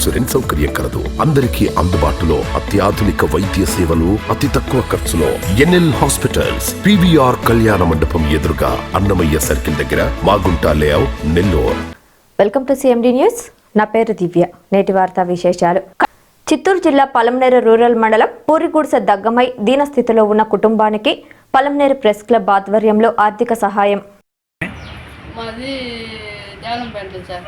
Insurance సౌకర్యం కలదు. అందరికీ అందుబాటులో అత్యాధునిక వైద్య సేవలు అతి తక్కువ ఖర్చులో. ఎన్ఎల్ హాస్పిటల్స్ పివిఆర్ కళ్యాణ మండపం ఎదురుగా అన్నమయ్య సర్కిల్ దగ్గర Magunta layout Nellore. Welcome to CMD news. నా పేరు దివ్య. నేటి వార్తా విశేషాలు. చిత్తూరు జిల్లా పలంనేరు రూరల్ మండలం పూరిగుడిసె దగ్గమై దీనస్థితిలో ఉన్న కుటుంబానికి పలంనేరు ప్రెస్ క్లబ్ ఆధ్వర్యంలో ఆర్థిక సహాయం. మాది జాలంపేంట సార్.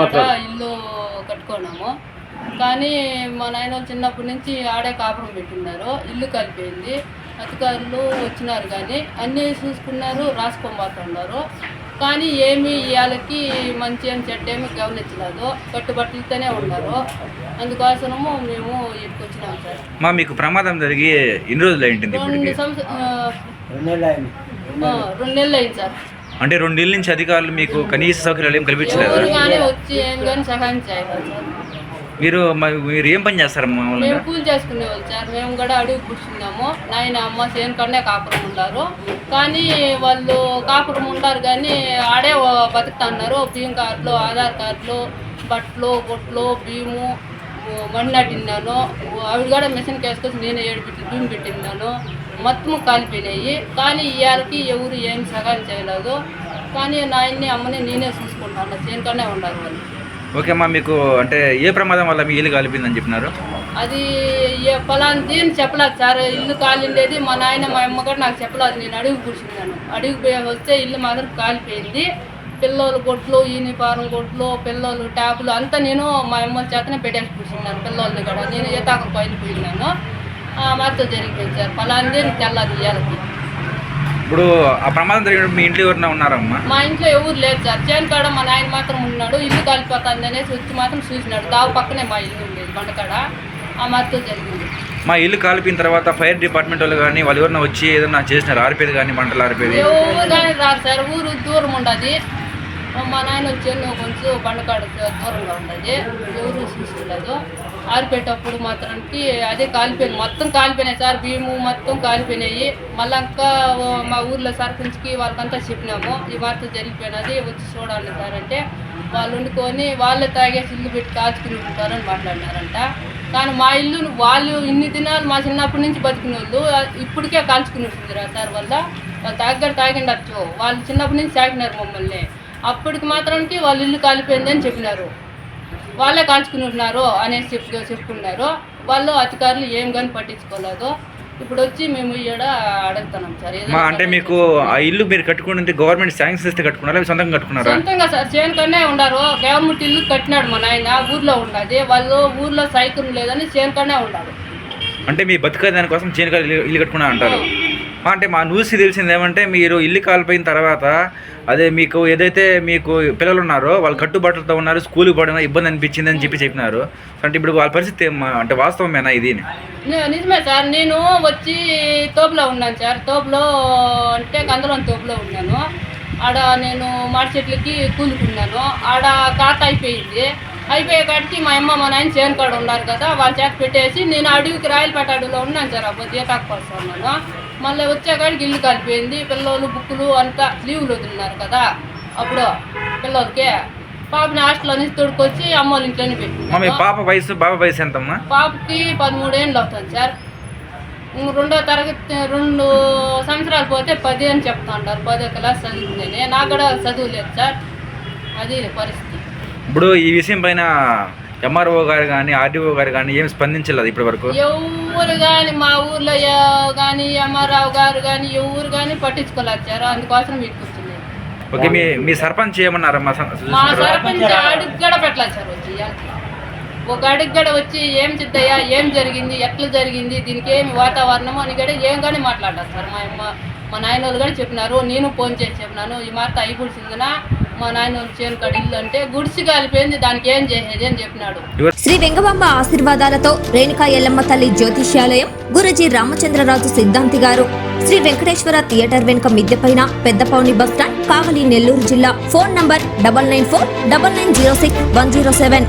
మాట్లాడు. ఇల్లు కట్టుకున్నాము. కానీ మా నాయన చిన్నప్పటి నుంచి ఆడే కాపురం పెట్టినారు ఇల్లు కలిపోయింది అధికారులు వచ్చినారు కానీ అన్నీ చూసుకున్నారు రాసుకోబోతున్నారు కానీ ఏమి ఇవాళకి మంచి అని చెడ్డ ఏమి గమనించలేదు. కట్టుబట్టలతోనే ఉన్నారు. అందుకోసము మేము ఇక్కడికి వచ్చినాం సార్. మా మీకు ప్రమాదం జరిగి ఎన్ని రోజులు సంవత్సరం రెండు నెలలు అయింది సార్. అంటే రెండేళ్ళ నుంచి అధికారులు మీకు కనీస సౌకర్యాలు ఏం కల్పించలేదా? కానీ వచ్చి ఏం కానీ సహాయం సార్. మీరు మ- మీరు ఏం పని చేస్తారు మామూలుగా? మేము కూలి చేసుకునే వాళ్ళు సార్. మేము కూడా అడుగు కూర్చున్నాము. నాయన అమ్మ సేను కన్నే కాపురం ఉన్నారు కానీ వాళ్ళు కాపురం ఉంటారు కానీ ఆడే బతుకుతున్నారు బియ్యం కార్డులు ఆధార్ కార్డులు బట్టలు బొట్లు బియ్యము మడినా తిన్నాను. అవి కూడా మిషన్కి వేసుకొచ్చి నేనే ఏడు పెట్టి బియ్యం పెట్టిన్నాను మొత్తం కాలిపోయినాయి కానీ ఇవాళకి ఎవరు ఏం సహాయం చేయలేదు. కానీ నాయన్ని అమ్మని నేనే చూసుకుంటాను. చేనుకనే ఉండాలి వాళ్ళు. ఓకే అమ్మా మీకు అంటే ఏ ప్రమాదం వల్ల మీ ఇల్లు కాలిపోయిందని చెప్పినారు? అది ఏ ఫలాంది అని చెప్పలేదు సార్. ఇల్లు కాలిండేది మా నాయన మా అమ్మ కూడా నాకు చెప్పలేదు. నేను అడుగు కూర్చున్నాను. అడుగు వస్తే ఇల్లు మాత్రం కాలిపోయింది. పిల్లలు గొడ్లు యూనిఫారం గొడ్లు పిల్లలు ట్యాపులు అంతా నేను మా అమ్మ చేతనే పెట్టేసి కూర్చున్నాను పిల్లల్ని కూడా. నేను ఈతాకు పైన పోయినాను మాతో జరిగిపోయింది సార్. అని తెల్లది ఇయ్యాలకి ఇప్పుడు ఆ ప్రమాదం జరిగినప్పుడు మీ ఇంట్లో ఎవరైనా ఉన్నారమ్మా? మా ఇంట్లో ఎవరు లేదు సార్. చేను కాడ మా నాయన మాత్రం ఉన్నాడు. ఇల్లు కాలిపోతుంది అనేసి వచ్చి మాత్రం చూసినాడు. దావు పక్కనే మా ఇల్లు ఉండేది బండకాడ ఆ మాతో జరిగింది. మా ఇల్లు కాలిపోయిన తర్వాత ఫైర్ డిపార్ట్మెంట్ వాళ్ళు కానీ వాళ్ళు ఎవరైనా వచ్చి ఏదైనా చేసినారు? ఆరిపోయేది కానీ మంటలు ఆరిపోయేది? ఎవరు కానీ రారు సార్. ఊరు దూరం ఉండదు. మా నాయన వచ్చేది కొంచెం బండకాడ దూరంగా ఉండదు. ఎవరు చూసుకుండదు ఆరిపోయేటప్పుడు మాత్రానికి అదే కాలిపోయింది. మొత్తం కాలిపోయినాయి సార్. భీము మొత్తం కాలిపోయినాయి. మళ్ళీ ఇంకా మా ఊర్లో సర్పంచ్కి వాళ్ళకంతా చెప్పినాము. ఈ వార్త జరిగిపోయినది వచ్చి చూడండి సార్ అంటే వాళ్ళు వండుకొని వాళ్ళే తాగేసి ఇల్లు పెట్టి కాచుకుని ఉంటారని మాట్లాడినారంట. కానీ మా ఇల్లు వాళ్ళు ఇన్ని దినాలు మా చిన్నప్పటి నుంచి బతికిన వాళ్ళు ఇప్పటికే కాల్చుకుని ఉంటుందిరా సార్ వల్ల వాళ్ళు తాగారు తాగిండొచ్చు. వాళ్ళు చిన్నప్పటి నుంచి తాగినారు మమ్మల్ని. అప్పటికి మాత్రానికి వాళ్ళ ఇల్లు కాలిపోయింది అని చెప్పినారు. వాళ్ళే కాల్చుకుని ఉన్నారు అనేసి చెప్పు చెప్పుకున్నారు. వాళ్ళు అధికారులు ఏం కానీ పట్టించుకోలేదు. ఇప్పుడు వచ్చి మేము ఈడ అడుగుతున్నాం సార్. అంటే మీకు ఆ ఇల్లు మీరు కట్టుకుంటే గవర్నమెంట్ శాంక్షన్ ఇస్తే కట్టుకున్నారా? సొంతంగా కట్టుకున్నారా? సొంతంగా సార్ చేను కన్నే ఉండారు. గవర్నమెంట్ ఇల్లు కట్టినాడు మా నాయన ఊర్లో ఉండదు వాళ్ళు ఊర్లో సైకిల్ లేదని చేను కన్నే ఉండారు. అంటే మీ బతుక దానికోసం చేను కాడ ఇల్లు కట్టుకున్నా అంటారు. అంటే మా న్యూస్ తెలిసింది ఏమంటే మీరు ఇల్లు కాలిపోయిన తర్వాత అదే మీకు ఏదైతే మీకు పిల్లలు ఉన్నారో వాళ్ళు కట్టుబాట్లతో ఉన్నారు స్కూల్కి పోవడం ఇబ్బంది అనిపించింది అని చెప్పి చెప్పినారు. అంటే ఇప్పుడు వాళ్ళ పరిస్థితి అంటే వాస్తవమేనా ఇది నిజమే సార్ నేను వచ్చి తోపులో ఉన్నాను సార్. తోపులో అంటే కందలం తోపులో ఉన్నాను. ఆడ నేను మాడి చెట్లకి కూలుకున్నాను. ఆడ కాత అయిపోయింది. అయిపోయే కాటికి మా అమ్మ మా నాయన చేను కాడ ఉన్నారు కదా వాళ్ళ చేత పెట్టేసి నేను అడవికి రాయలపేట అడవిలో ఉన్నాను సార్ అప్పుడు జీతాకు వస్తున్నాను మళ్ళీ వచ్చే కాడికి ఇల్లు కలిపోయింది. పిల్లలు బుక్కులు అంతా లీవులు వదిలినారు కదా. అప్పుడు పిల్లలకి పాపని హాస్టల్లో నుంచి తోడుకొచ్చి అమ్మ ఇంట్లోనే మీ పెట్టినాను పాప వయసు బాబా వయసు ఎంతమ్మా? పాపకి పదమూడేళ్ళు అవుతుంది సార్. రెండో తరగతి రెండు సంవత్సరాలు పోతే పది అని చెప్తా ఉంటారు పదో క్లాస్ చదువుతుందని నాకు కూడా చదువు లేదు సార్. అది పరిస్థితి. ఇప్పుడు ఈ విషయం పైన ఎంఆర్ఓ గారు కానీ ఆర్డీఓ గారు కానీ ఏం స్పందించలేదు ఇప్పటి వరకు ఎవరు కానీ మా ఊర్లో కానీ ఎంఆర్రావు గారు కానీ ఎవరు కానీ పట్టించుకోలేదు సార్. అందుకోసం మీకు ఓకే మీ మీ సర్పంచ్ ఏమన్నారమ్మా? స- మా సర్పంచ్ అడుగు కూడా పెట్టలేదు సార్ వచ్చి ఇవాళకి. ఒక అడుగు కూడా వచ్చి ఏం చిద్దయ్యా ఏం జరిగింది ఎట్లా జరిగింది దీనికి ఏమి వాతావరణం అని కూడా ఏం కానీ మాట్లాడారు సార్. మా అమ్మ మా నాయన వాళ్ళు కూడా చెప్పినారు నేను ఫోన్ చేసి చెప్పినాను. ఈ మాట అయిపోతుందినా మా నాయన చేను కాడ ఇల్లు అంటే గుడిసి కాలిపోయింది దానికి ఏం చేసేది అని చెప్పినాడు. శ్రీ వెంగమాంబ ఆశీర్వాదాలతో రేణుకా ఎల్లమ్మ తల్లి జ్యోతిష్యాలయం గురుజీ రామచంద్రరాజు సిద్ధాంతి గారు శ్రీ వెంకటేశ్వర థియేటర్ వెనుక మిద్దెపైన పెద్దపౌని బస్టాండ్ కావలి నెల్లూరు జిల్లా phone number double nine four double nine zero six one zero seven.